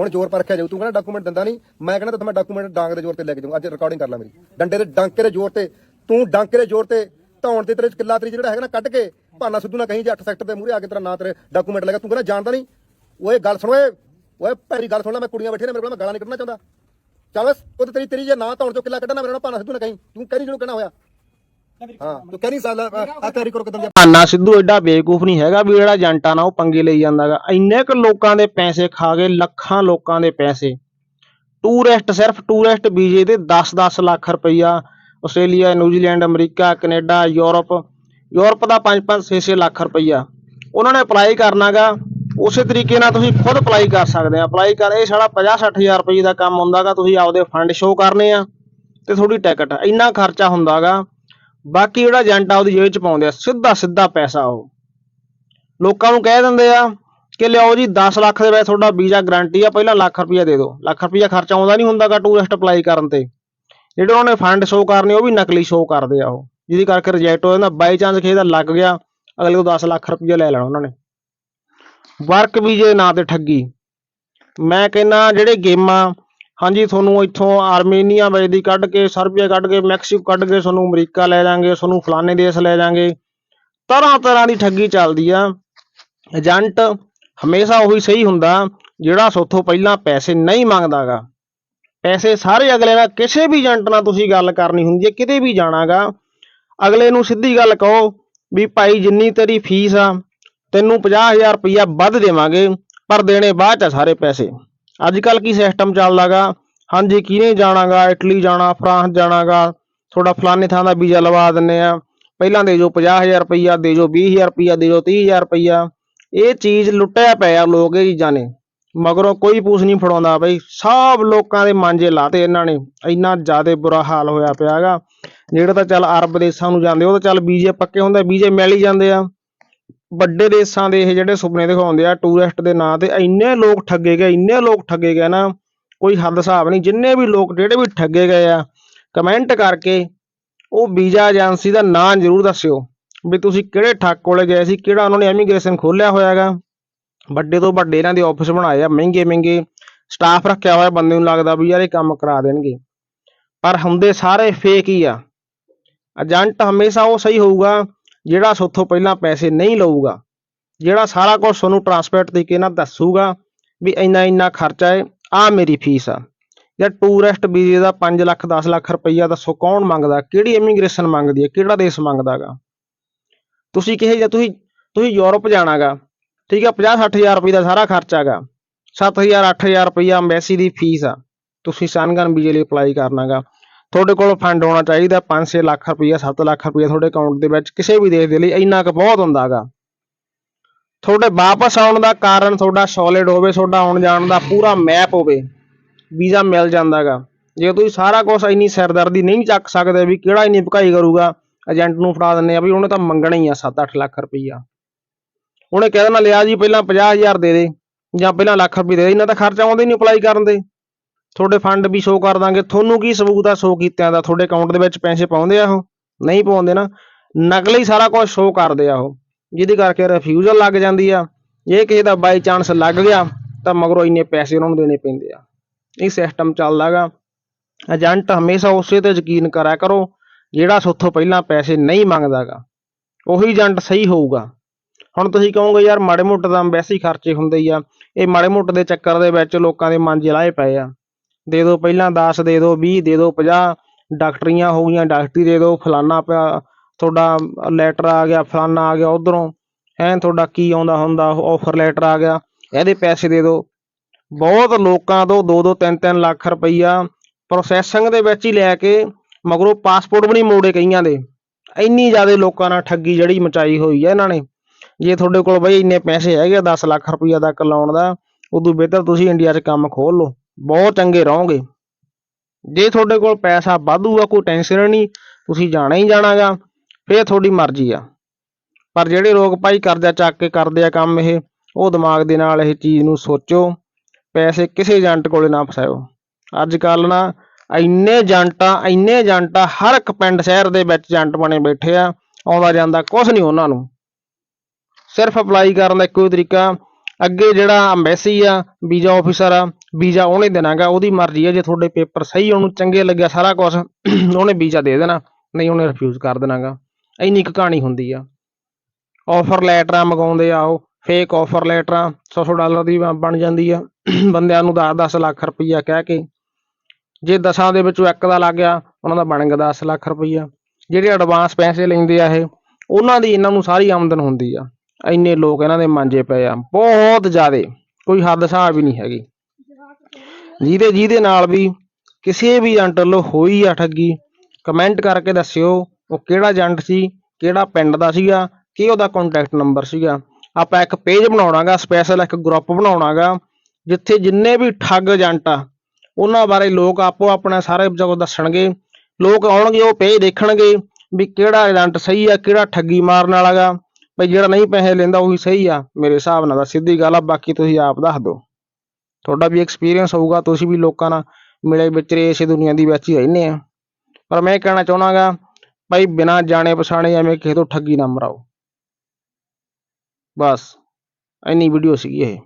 ਹੁਣ ਜ਼ੋਰ ਪਰਖਿਆ ਜਾਊ, ਤੂੰ ਕਹਿੰਦਾ ਡਾਕੂਮੈਂਟ ਦਿੰਦਾ ਨਹੀਂ, ਮੈਂ ਕਹਿੰਦਾ ਤਾਂ ਮੈਂ ਡਾਕੂਮੈਂਟ ਡਾਂਗ ਦੇ ਜ਼ੋਰ ਤੇ ਲੈ ਕੇ ਜਾਊਂ, ਅੱਜ ਰਿਕਾਰਡਿੰਗ ਕਰ ਲੈ ਮੇਰੀ। ਡੰਡੇ ਦੇ ਡਾਂਕੇ ਦੇ ਜ਼ੋਰ ਤੇ, ਤੂੰ ਡਾਂਕੇ ਦੇ ਜ਼ੋਰ ਤੇ ਧੌਣ ਦੇ ਤੇਰੇ ਕਿੱਲਾ ਤਰੀ ਜਿਹੜਾ ਹੈਗਾ ਨਾ ਕੱਢ ਕੇ, ਭਾਨਾ ਸਿੱਧੂ ਨਾ ਕਹੀਂ ਜੇ 8 ਸੈਕਟਰ ਦੇ ਮੂਹਰੇ ਆ ਕੇ ਤੇਰਾ ਨਾਂ ਤੇਰੇ ਡਾਕੂਮੈਂਟ ਲੱਗਾ ਤੂੰ ਕਹਿੰਦਾ ਜਾਣਦਾ ਨਹੀਂ। ਓਏ, ਗੱਲ ਸੁਣ ਓਏ ਓਏ ਭੈਰੀ ਗੱਲ ਸੁਣ ਲੈ, ਮੈਂ ਕੁੜੀਆਂ ਬੈਠੀਆਂ ਨੇ, ਮੇਰੇ ਕੋਲ ਮੈਂ ਗਾਲਾਂ ਨਹੀਂ ਕੱਢਣਾ ਚਾਹੁੰਦਾ। ਚੱਲ ਉਹ ਤੇਰੀ ਤੇਰੀ ਜੇ ਨਾ ਧੌਣ ਚੋਂ ਕਿੱਲਾ ਕੱਢਣਾ, ਮੇਰੇ ਨਾਲ ਭਾਨਾ ਸਿੱਧੂ ਨਾ ਕਹੀਂ, ਤੂੰ ਕਹਿ ਨਹੀਂ ਜਿਹਨੂੰ ਕਹਿਣਾ ਹੋਇਆ। ਹਾਂ, ਤੂੰ ਕਹਿ ਨਹੀਂ ਸਾਲ ਆ ਤੇਰੀ ਕਰੋ ਕਦਮ ਭਾਨਾ ਸਿੱਧੂ ਐਡਾ ਬੇਵਕੂਫ ਨਹੀਂ ਹੈਗਾ ਵੀ ਜਿਹੜਾ ਏਜੰਟਾਂ ਨਾਲ ਉਹ ਪੰਗੇ ਲਈ ਜਾਂਦਾਗਾ। ਇੰਨੇ ਕੁ ਲੋਕਾਂ ਦੇ ਪੈਸੇ ਖਾ ਗਏ, ਲੱਖਾਂ ਲੋਕਾਂ ਦੇ ਪੈਸੇ। ਟੂਰਿਸਟ, ਸਿਰਫ ਟੂਰਿਸਟ ਵੀਜ਼ੇ ਤੇ 10-10 ਲੱਖ ਰੁਪਈਆ Australia, New Zealand, America, Canada, Europe. Europe ਦਾ 5-5 6-6 ਲੱਖ ਰੁਪਈਆ। ਉਹਨਾਂ ਨੇ ਅਪਲਾਈ ਕਰਨਾਗਾ। ਉਸੇ ਤਰੀਕੇ ਨਾਲ ਤੁਸੀਂ ਖੁਦ ਅਪਲਾਈ ਕਰ ਸਕਦੇ ਆ। ਅਪਲਾਈ ਕਰ, ਇਹ ਸਾਡਾ 50-60 ਰੁਪਏ ਦਾ ਕੰਮ ਹੁੰਦਾਗਾ। ਤੁਸੀਂ ਆਪਦੇ ਫੰਡ ਸ਼ੋਅ ਕਰਨੇ ਆ ਤੇ ਤੁਹਾਡੀ ਟਿਕਟ ਇੰਨਾ ਖਰਚਾ ਹੁੰਦਾਗਾ। ਬਾਕੀ ਜਿਹੜਾ ਏਜੰਟ ਆ ਉਹਦੀ ਜੇਬ ਚ ਪਾਉਂਦੇ ਆ, ਸਿੱਧਾ ਸਿੱਧਾ ਪੈਸਾ ਉਹ। ਲੋਕਾਂ ਨੂੰ ਕਹਿ ਦਿੰਦੇ ਆ ਕਿ ਲਿਆਓ ਜੀ 10 ਲੱਖ ਦੇ ਵਿੱਚ ਤੁਹਾਡਾ ਵੀਜ਼ਾ ਗਾਰੰਟੀ ਆ, ਪਹਿਲਾਂ ਲੱਖ ਰੁਪਈਆ ਦੇ ਦਿਓ। ਲੱਖ ਰੁਪਈਆ ਖਰਚਾ ਆਉਂਦਾ ਨਹੀਂ ਹੁੰਦਾਗਾ ਟੂਰਿਸਟ ਅਪਲਾਈ ਕਰਨ ਤੇ। ਜਿਹੜੇ ਉਹਨਾਂ ਨੇ ਫੰਡ ਸ਼ੋਅ ਕਰਨੇ, ਉਹ ਵੀ ਨਕਲੀ ਸ਼ੋਅ ਕਰਦੇ ਆ ਉਹ। ਜਿਹਦੇ ਕਰਕੇ ਰਿਜੈਕਟ ਹੋ ਜਾਂਦਾ। ਬਾਈ ਚਾਂਸ ਕਿਸੇ ਦਾ ਲੱਗ ਗਿਆ, ਅਗਲੇ ਤੋਂ 10 ਲੱਖ ਰੁਪਈਆ ਲੈ ਲੈਣਾ ਉਹਨਾਂ ਨੇ। ਵਰਕ ਵੀਜ਼ੇ ਨਾਂ ਤੇ ਠੱਗੀ। ਮੈਂ ਕਹਿੰਦਾ ਜਿਹੜੇ ਗੇਮਾਂ ਹਾਂਜੀ, ਤੁਹਾਨੂੰ ਇੱਥੋਂ ਆਰਮੇਨੀਆ ਵਜਦੀ ਕੱਢ ਕੇ, ਸਰਬੀਆ ਕੱਢ ਕੇ, ਮੈਕਸੀਕੋ ਕੱਢ ਕੇ, ਤੁਹਾਨੂੰ ਅਮਰੀਕਾ ਲੈ ਜਾਾਂਗੇ ਤੁਹਾਨੂੰ ਫਲਾਣੇ ਦੇਸ਼ ਲੈ ਜਾਾਂਗੇ ਤਰ੍ਹਾਂ ਤਰ੍ਹਾਂ ਦੀ ਠੱਗੀ ਚੱਲਦੀ ਆ। ਏਜੰਟ ਹਮੇਸ਼ਾ ਉਹੀ ਸਹੀ ਹੁੰਦਾ, ਜਿਹੜਾ ਸੋਥੋਂ ਪਹਿਲਾਂ ਪੈਸੇ ਨਹੀਂ ਮੰਗਦਾਗਾ। ਪੈਸੇ ਸਾਰੇ ਅਗਲੇ ਨਾਲ ਕਿਸੇ ਵੀ ਏਜੰਟ ਨਾਲ ਤੁਸੀਂ ਗੱਲ ਕਰਨੀ ਹੁੰਦੀ ਹੈ, ਕਿਤੇ ਵੀ ਜਾਣਾਗਾ। ਅਗਲੇ ਨੂੰ ਸਿੱਧੀ ਗੱਲ ਕਹੋ ਵੀ ਭਾਈ, ਜਿੰਨੀ ਤੇਰੀ ਫੀਸ ਆ, ਤੈਨੂੰ 50000 ਰੁਪਈਆ ਵੱਧ ਦੇਵਾਂਗੇ, ਪਰ ਦੇਣੇ ਬਾਅਦ ਚ ਆ ਸਾਰੇ ਪੈਸੇ। ਅੱਜ ਕੱਲ ਕੀ ਸਿਸਟਮ ਚੱਲਦਾਗਾ? ਹਾਂਜੀ, ਕਿਹਨੇ ਜਾਣਾਗਾ? ਇਟਲੀ ਜਾਣਾ, ਫਰਾਂਸ ਜਾਣਾਗਾ। ਤੁਹਾਡਾ ਫਲਾਣੇ ਥਾਂ ਦਾ ਵੀਜ਼ਾ ਲਵਾ ਦਿੰਨੇ ਆ। ਪਹਿਲਾਂ ਦੇ ਜੋ 50000 ਰੁਪਈਆ, ਦੇ ਜੋ 20000 ਰੁਪਈਆ, ਦੇ ਜੋ 30000 ਰੁਪਈਆ। ਇਹ ਚੀਜ਼ ਲੁੱਟਿਆ ਪਿਆ ਲੋਕ, ਇਹ ਚੀਜ਼ਾਂ ਨੇ। ਮਗਰੋਂ ਕੋਈ ਪੂਛ ਨਹੀਂ ਫੜਾਉਂਦਾ ਬਈ। ਸਭ ਲੋਕਾਂ ਦੇ ਮਾਂਜੇ ਲਾਤੇ ਇਹਨਾਂ ਨੇ। ਇੰਨਾ ਜ਼ਿਆਦਾ ਬੁਰਾ ਹਾਲ ਹੋਇਆ ਪਿਆ ਹੈਗਾ ਜਿਹੜਾ ਤਾਂ ਚੱਲ ਅਰਬ ਦੇਸ਼ਾਂ ਨੂੰ ਜਾਂਦੇ, ਉਹ ਤਾਂ ਚੱਲ ਵੀਜ਼ੇ ਪੱਕੇ ਹੁੰਦੇ, ਵੀਜ਼ੇ ਮਿਲ ਹੀ ਜਾਂਦੇ ਆ। ਵੱਡੇ ਦੇਸ਼ਾਂ ਦੇ ਇਹ ਜਿਹੜੇ ਸੁਪਨੇ ਦਿਖਾਉਂਦੇ ਆ ਟੂਰਿਸਟ ਦੇ ਨਾਂ ਤੇ ਇੰਨੇ ਲੋਕ ਠੱਗੇ ਗਏ, ਇੰਨੇ ਲੋਕ ਠੱਗੇ ਗਏ ਨਾ, ਕੋਈ ਹੱਦ ਹਿਸਾਬ ਨਹੀਂ, ਜਿੰਨੇ ਵੀ ਲੋਕ, ਜਿਹੜੇ ਵੀ ਠੱਗੇ ਗਏ ਆ ਕਮੈਂਟ ਕਰਕੇ ਉਹ ਵੀਜ਼ਾ ਏਜੰਸੀ ਦਾ ਨਾਂ ਜ਼ਰੂਰ ਦੱਸਿਓ ਵੀ ਤੁਸੀਂ ਕਿਹੜੇ ਠੱਗ ਕੋਲੇ ਗਏ ਸੀ, ਕਿਹੜਾ ਉਹਨਾਂ ਨੇ ਇਮੀਗ੍ਰੇਸ਼ਨ ਖੋਲਿਆ ਹੋਇਆਗਾ ਵੱਡੇ ਤੋਂ ਵੱਡੇ ਇਹਨਾਂ ਦੇ ਆਫਿਸ ਬਣਾਏ ਆ, ਮਹਿੰਗੇ ਮਹਿੰਗੇ ਸਟਾਫ ਰੱਖਿਆ ਹੋਇਆ, ਬੰਦੇ ਨੂੰ ਲੱਗਦਾ ਵੀ ਯਾਰ ਇਹ ਕੰਮ ਕਰਾ ਦੇਣਗੇ। ਪਰ ਹੁੰਦੇ ਸਾਰੇ ਫੇਕ ਹੀ ਆ। ਏਜੰਟ ਹਮੇਸ਼ਾ ਉਹ ਸਹੀ ਹੋਊਗਾ ਜਿਹੜਾ ਸੋਥੋਂ ਪਹਿਲਾਂ ਪੈਸੇ ਨਹੀਂ ਲਊਗਾ, ਜਿਹੜਾ ਸਾਰਾ ਕੁਝ ਤੁਹਾਨੂੰ ਟਰਾਂਸਪੇਰੈਂਟ ਤਰੀਕੇ ਨਾਲ ਦੱਸੂਗਾ ਵੀ ਇੰਨਾ ਇੰਨਾ ਖਰਚਾ ਹੈ ਆ ਮੇਰੀ ਫੀਸ ਆ। ਜਾਂ ਟੂਰਿਸਟ ਵੀਜ਼ੇ ਦਾ 5 ਲੱਖ 10 ਲੱਖ ਰੁਪਈਆ ਦੱਸੋ ਕੌਣ ਮੰਗਦਾ, ਕਿਹੜੀ ਇਮੀਗ੍ਰੇਸ਼ਨ ਮੰਗਦੀ ਹੈ, ਕਿਹੜਾ ਦੇਸ਼ ਮੰਗਦਾਗਾ ਤੁਸੀਂ ਕਿਹੇ ਜਾਂ ਤੁਸੀਂ ਤੁਸੀਂ ਯੂਰਪ ਜਾਣਾਗਾ ਠੀਕ ਆ 50 60000 ਰੁਪਏ ਦਾ ਸਾਰਾ ਖਰਚਾ ਹੈਗਾ 7000 8000 ਰੁਪਈਆ ਐਮਬੈਸੀ ਦੀ ਫੀਸ ਆ, ਤੁਸੀਂ ਸਨਗਨ ਵੀਜ਼ੇ ਲਈ ਅਪਲਾਈ ਕਰਨਾਗਾ ਤੁਹਾਡੇ ਕੋਲ ਫੰਡ ਹੋਣਾ ਚਾਹੀਦਾ 5-6 ਲੱਖ ਰੁਪਈਆ 7 ਲੱਖ ਰੁਪਈਆ ਤੁਹਾਡੇ ਅਕਾਊਂਟ ਦੇ ਵਿੱਚ ਕਿਸੇ ਵੀ ਦੇਸ਼ ਦੇ ਲਈ ਇੰਨਾ ਕੁ ਬਹੁਤ ਹੁੰਦਾਗਾ ਤੁਹਾਡੇ ਵਾਪਸ ਆਉਣ ਦਾ ਕਾਰਨ ਤੁਹਾਡਾ ਸੋਲਿਡ ਹੋਵੇ, ਤੁਹਾਡਾ ਆਉਣ ਜਾਣ ਦਾ ਪੂਰਾ ਮੈਪ ਹੋਵੇ, ਵੀਜ਼ਾ ਮਿਲ ਜਾਂਦਾਗਾ ਜੇ ਤੁਸੀਂ ਸਾਰਾ ਕੁਝ ਇੰਨੀ ਸਿਰਦਰਦੀ ਨਹੀਂ ਚੱਕ ਸਕਦੇ ਵੀ ਕਿਹੜਾ ਇੰਨੀ ਭਕਾਈ ਕਰੂਗਾ ਏਜੰਟ ਨੂੰ ਫੜਾ ਦਿੰਨੇ ਆ ਵੀ ਉਹਨੇ ਤਾਂ ਮੰਗਣਾ ਹੀ ਆ 7-8 ਲੱਖ ਰੁਪਈਆ। ਉਹਨੇ ਕਹਿ ਦੇਣਾ, ਲਿਆ ਜੀ ਪਹਿਲਾਂ 50000 ਦੇ ਦੇ ਜਾਂ ਪਹਿਲਾਂ ਲੱਖ ਰੁਪਏ ਦੇ ਦੇ ਇਹਨਾਂ ਦਾ ਖਰਚਾ ਆਉਂਦੇ ਹੀ ਨਹੀਂ ਅਪਲਾਈ ਕਰਨ ਦੇ। ਤੁਹਾਡੇ ਫੰਡ ਵੀ ਸ਼ੋਅ ਕਰ ਦਾਂਗੇ। ਤੁਹਾਨੂੰ ਕੀ ਸਬੂਤ ਆ ਸ਼ੋਅ ਕੀਤਿਆਂ ਦਾ? ਤੁਹਾਡੇ ਅਕਾਊਂਟ ਦੇ ਵਿੱਚ ਪੈਸੇ ਪਾਉਂਦੇ ਆ ਉਹ? ਨਹੀਂ ਪਾਉਂਦੇ ਨਾ। ਨਕਲੀ ਸਾਰਾ ਕੁਝ ਸ਼ੋਅ ਕਰਦੇ ਆ ਉਹ। ਜਿਹਦੇ ਕਰਕੇ ਰਿਫਿਊਜ਼ਲ ਲੱਗ ਜਾਂਦੀ ਆ। ਜੇ ਕਿਸੇ ਦਾ ਬਾਈ ਚਾਂਸ ਲੱਗ ਗਿਆ, ਤਾਂ ਮਗਰੋਂ ਇੰਨੇ ਪੈਸੇ ਉਹਨਾਂ ਨੂੰ ਦੇਣੇ ਪੈਂਦੇ ਆ। ਇਹ ਸਿਸਟਮ ਚੱਲਦਾਗਾ ਏਜੰਟ ਹਮੇਸ਼ਾ ਉਸੇ ਤੇ ਯਕੀਨ ਕਰਿਆ ਕਰੋ, ਜਿਹੜਾ ਸੋਥੋਂ ਪਹਿਲਾਂ ਪੈਸੇ ਨਹੀਂ ਮੰਗਦਾਗਾ ਉਹੀ ਏਜੰਟ ਸਹੀ ਹੋਊਗਾ। ਹੁਣ ਤੁਸੀਂ ਕਹੋਗੇ, ਯਾਰ ਮਾੜੇ ਮੋਟੇ ਤਾਂ ਵੈਸੇ ਹੀ ਖਰਚੇ ਹੁੰਦੇ ਹੀ ਆ। ਇਹ ਮਾੜੇ ਮੋਟੇ ਦੇ ਚੱਕਰ ਦੇ ਵਿੱਚ ਲੋਕਾਂ ਦੇ ਮਨ ਲਾਏ ਪਏ ਆ। ਦੇ ਦਿਓ ਪਹਿਲਾਂ 10 ਦੇ ਦਿਓ 20 ਦੇ ਦਿਓ 50 ਡਾਕਟਰੀਆਂ ਹੋ ਗਈਆਂ, ਡਾਕਟਰੀ ਦੇ ਦਿਓ, ਫਲਾਨਾ ਪਿਆ, ਤੁਹਾਡਾ ਲੈਟਰ ਆ ਗਿਆ, ਫਲਾਨਾ ਆ ਗਿਆ ਉਧਰੋਂ। ਹੈਂ, ਤੁਹਾਡਾ ਕੀ ਆਉਂਦਾ ਹੁੰਦਾ ਆਫਰ ਲੈਟਰ ਆ ਗਿਆ, ਇਹਦੇ ਪੈਸੇ ਦੇ ਦਿਓ। ਬਹੁਤ ਲੋਕਾਂ ਤੋਂ 2-2 3-3 ਲੱਖ ਰੁਪਈਆ ਪ੍ਰੋਸੈਸਿੰਗ ਦੇ ਵਿੱਚ ਹੀ ਲੈ ਕੇ, ਮਗਰੋਂ ਪਾਸਪੋਰਟ ਵੀ ਨਹੀਂ ਮੋੜੇ ਕਈਆਂ ਦੇ। ਇੰਨੀ ਜ਼ਿਆਦਾ ਲੋਕਾਂ ਨਾਲ ਠੱਗੀ ਜਿਹੜੀ ਮਚਾਈ ਹੋਈ ਹੈ ਇਹਨਾਂ ਨੇ। ਜੇ ਤੁਹਾਡੇ ਕੋਲ ਬਈ ਇੰਨੇ ਪੈਸੇ ਹੈਗੇ ਆ 10 ਲੱਖ ਰੁਪਈਆ ਤੱਕ ਲਾਉਣ ਦਾ, ਉਦੋਂ ਬਿਹਤਰ ਤੁਸੀਂ ਇੰਡੀਆ 'ਚ ਕੰਮ ਖੋਲ ਲਓ। ਬਹੁਤ ਚੰਗੇ ਰਹੋਗੇ। ਜੇ ਤੁਹਾਡੇ ਕੋਲ ਪੈਸਾ ਵਾਧੂ ਆ, ਕੋਈ ਟੈਨਸ਼ਨ ਨਹੀਂ, ਤੁਸੀਂ ਜਾਣਾ ਹੀ ਜਾਣਾਗਾ, ਫੇਰ ਤੁਹਾਡੀ ਮਰਜ਼ੀ ਆ। ਪਰ ਜਿਹੜੇ ਲੋਕ ਭਾਈ ਕਰਜ਼ਾ ਚੱਕ ਕੇ ਕਰਦੇ ਆ ਕੰਮ ਇਹ, ਉਹ ਦਿਮਾਗ ਦੇ ਨਾਲ ਇਹ ਚੀਜ਼ ਨੂੰ ਸੋਚੋ, ਪੈਸੇ ਕਿਸੇ ਏਜੰਟ ਕੋਲੇ ਨਾ ਫਸਾਇਓ। ਅੱਜ ਕੱਲ ਨਾ ਇੰਨੇ ਏਜੰਟਾਂ ਇੰਨੇ ਏਜੰਟਾਂ ਹਰ ਇੱਕ ਪਿੰਡ ਸ਼ਹਿਰ ਦੇ ਵਿੱਚ ਏਜੰਟ ਬਣੇ ਬੈਠੇ ਆ, ਆਉਂਦਾ ਜਾਂਦਾ ਕੁਝ ਨਹੀਂ ਉਹਨਾਂ ਨੂੰ। ਸਿਰਫ ਅਪਲਾਈ ਕਰਨ ਦਾ ਇੱਕੋ ਹੀ ਤਰੀਕਾ ਅੱਗੇ ਜਿਹੜਾ ਅੰਬੈਸੀ ਆ, ਵੀਜ਼ਾ ਆਫੀਸਰ ਆ, ਵੀਜ਼ਾ ਉਹਨੇ ਦੇਣਾਗਾ ਉਹਦੀ ਮਰਜ਼ੀ ਆ, ਜੇ ਤੁਹਾਡੇ ਪੇਪਰ ਸਹੀ ਉਹਨੂੰ ਚੰਗੇ ਲੱਗਿਆ ਸਾਰਾ ਕੁਝ ਉਹਨੇ ਵੀਜ਼ਾ ਦੇ ਦੇਣਾ, ਨਹੀਂ ਉਹਨੇ ਰਿਫਿਊਜ਼ ਕਰ ਦੇਣਾਗਾ ਇੰਨੀ ਕੁ ਕਹਾਣੀ ਹੁੰਦੀ ਆ। ਆਫਰ ਲੈਟਰਾਂ ਮੰਗਾਉਂਦੇ ਆ ਉਹ ਫੇਕ ਆਫਰ ਲੈਟਰਾਂ 100 ਡਾਲਰ ਦੀ ਬ- ਬਣ ਜਾਂਦੀ ਆ। ਬੰਦਿਆਂ ਨੂੰ 10-10 ਲੱਖ ਰੁਪਈਆ ਕਹਿ ਕੇ, ਜੇ ਦਸਾਂ ਦੇ ਵਿੱਚੋਂ ਇੱਕ ਦਾ ਲੱਗ ਗਿਆ, ਉਹਨਾਂ ਦਾ ਬਣ ਗਿਆ 10 ਲੱਖ ਰੁਪਈਆ। ਜਿਹੜੇ ਐਡਵਾਂਸ ਪੈਸੇ ਲੈਂਦੇ ਆ ਇਹ, ਉਹਨਾਂ ਦੀ ਇਹਨਾਂ ਨੂੰ ਸਾਰੀ ਆਮਦਨ ਹੁੰਦੀ ਆ। ਇੰਨੇ ਲੋਕ ਇਹਨਾਂ ਦੇ ਮਾਂਜੇ ਪਏ ਆ, ਬਹੁਤ ਜ਼ਿਆਦੇ, ਕੋਈ ਹੱਦ ਹਿਸਾਬ ਹੀ ਨਹੀਂ ਹੈਗੀ। ਜਿਹਦੇ ਜਿਹਦੇ ਨਾਲ ਵੀ ਕਿਸੇ ਵੀ ਏਜੰਟ ਵੱਲੋਂ ਹੋਈ ਆ ਠੱਗੀ ਕਮੈਂਟ ਕਰਕੇ ਦੱਸਿਓ, ਉਹ ਕਿਹੜਾ ਏਜੰਟ ਸੀ, ਕਿਹੜਾ ਪਿੰਡ ਦਾ ਸੀਗਾ, ਕੀ ਉਹਦਾ ਕੰਟੈਕਟ ਨੰਬਰ ਸੀਗਾ। ਆਪਾਂ ਇੱਕ ਪੇਜ ਬਣਾਉਣਾਗਾ ਸਪੈਸ਼ਲ ਇੱਕ ਗਰੁੱਪ ਬਣਾਉਣਾਗਾ, ਜਿੱਥੇ ਜਿੰਨੇ ਵੀ ਠੱਗ ਏਜੰਟ ਆ, ਉਹਨਾਂ ਬਾਰੇ ਲੋਕ ਆਪੋ ਆਪਣਾ ਸਾਰੇ ਜਗ੍ਹਾ ਦੱਸਣਗੇ। ਲੋਕ ਆਉਣਗੇ, ਉਹ ਪੇਜ ਦੇਖਣਗੇ ਵੀ ਕਿਹੜਾ ਏਜੰਟ ਸਹੀ ਆ, ਕਿਹੜਾ ਠੱਗੀ ਮਾਰਨ ਵਾਲਾਗਾ। ਬਈ ਜਿਹੜਾ ਨਹੀਂ ਪੈਸੇ ਲੈਂਦਾ ਉਹੀ ਸਹੀ ਆ। ਮੇਰੇ ਹਿਸਾਬ ਨਾਲ ਤਾਂ ਸਿੱਧੀ ਗੱਲ ਆ, ਬਾਕੀ ਤੁਸੀਂ ਆਪ ਦੱਸ ਦਿਓ। ਤੁਹਾਡਾ ਵੀ ਐਕਸਪੀਰੀਅੰਸ ਹੋਊਗਾ, ਤੁਸੀਂ ਵੀ ਲੋਕਾਂ ਨਾਲ ਮਿਲੇ ਵਿਚਰੇ ਇਸੇ ਦੁਨੀਆ ਦੀ ਵਿੱਚ ਹੀ ਰਹਿੰਦੇ ਆ। ਪਰ ਮੈਂ ਇਹ ਕਹਿਣਾ ਚਾਹਣਾਗਾ ਭਾਈ ਬਿਨਾਂ ਜਾਣੇ ਪਛਾਣੇ ਐਵੇਂ ਕਿਸੇ ਤੋਂ ਠੱਗੀ ਨਾ ਮਰਾਓ। ਬਸ, ਇੰਨੀ ਵੀਡੀਓ ਸੀਗੀ ਇਹ।